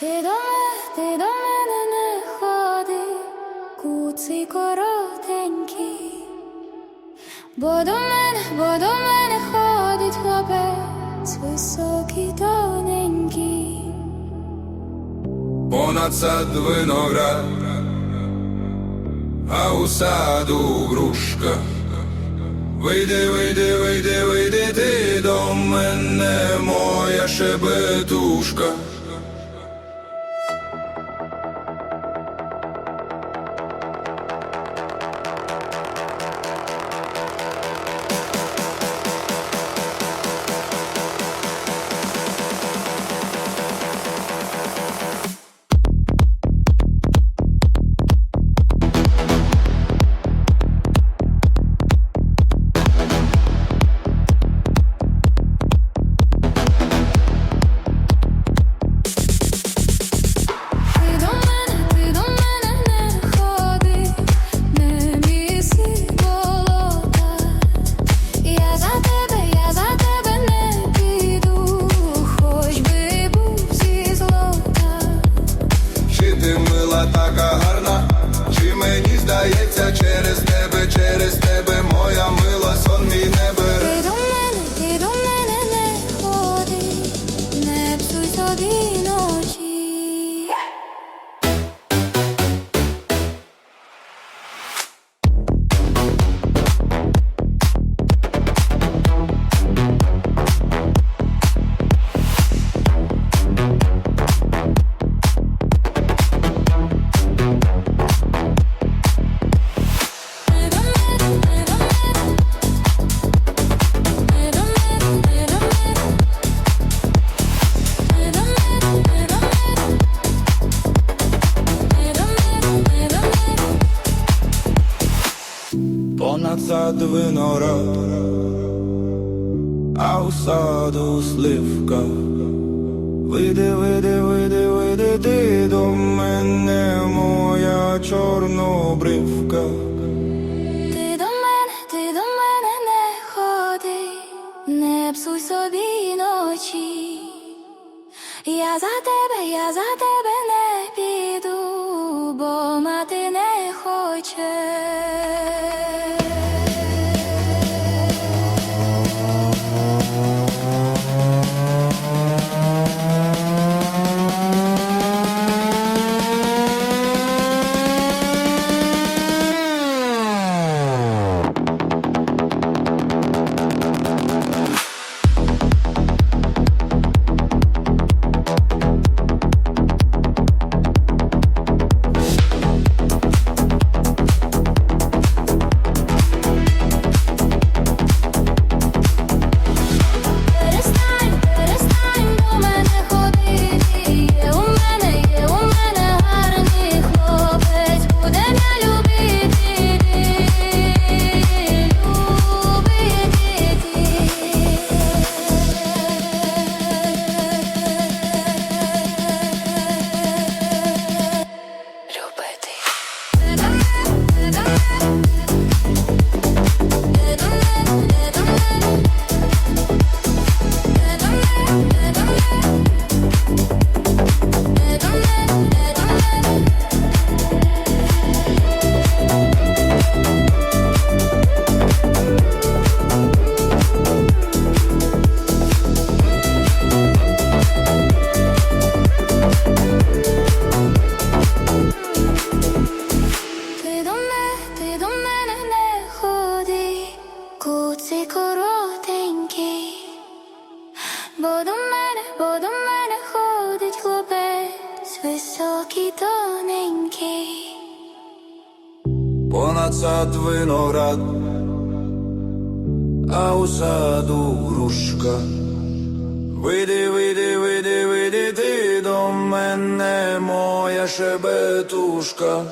Ти до мене, ти до мене не ходи, куций коротенький, бо до мене, бо до мене ходить хлопець високий тоненький. Понад сад виноград, а у саду грушка. Вийди, вийди, вийди, вийди ти до мене, моя шебетушка. Сад виноград, а у саду сливка. Вийди, вийди, вийди, вийди ти до мене, моя чорнобривка. Ти до мене, ти до мене не ходи, не псуй собі ночі. Я за тебе, я за тебе ти до мене не ходи, куций коротенький, бо до мене, бо до мене ходить хлопець високий тоненький. Понад сад виноград, а у саду грушка. Вийди, вийди, вийди, вийди ти до мене, моя шебетушка.